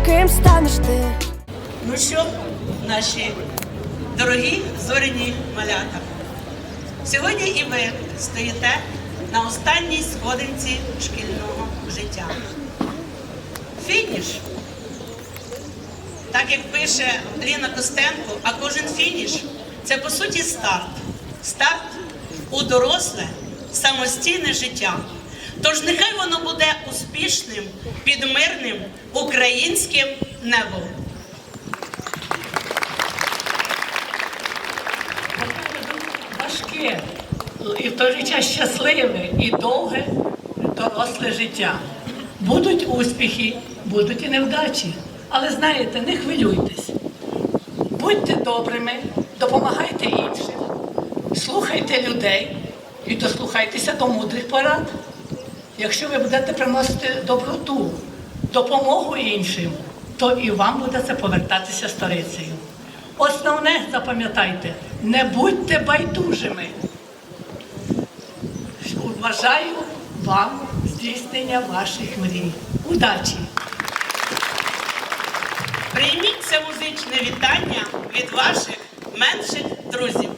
визначає, ким станеш ти. Ну що, наші дорогі зоряні малята, сьогодні і ви стоїте на останній сходинці шкільного життя. Фініш, так як пише Ліна Костенко, а кожен фініш це по суті старт. Старт у доросле самостійне життя. Тож нехай воно буде успішним під мирним українським небом. важке і в той же час щасливе і довге доросле життя. Будуть успіхи, будуть і невдачі. Але знаєте, не хвилюйтесь. Будьте добрими, допомагайте іншим, слухайте людей і дослухайтеся до мудрих порад. Якщо ви будете приносити доброту, допомогу іншим, то і вам буде це повертатися сторицею. Основне запам'ятайте, не будьте байдужими. Вважаю вам здійснення ваших мрій. Удачі! Прийміть це музичне вітання від ваших менших друзів.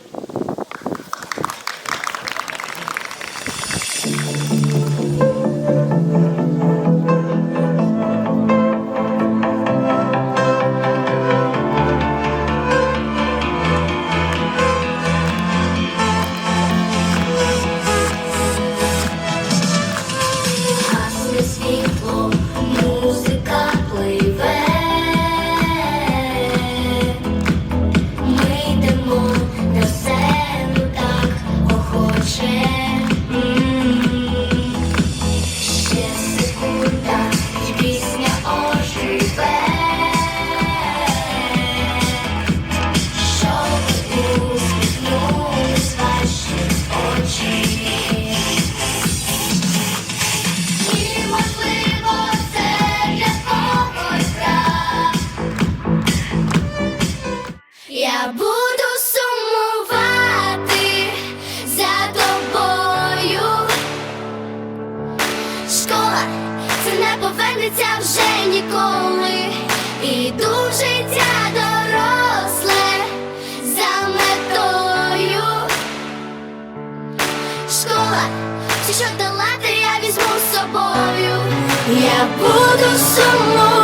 Все, що долати, я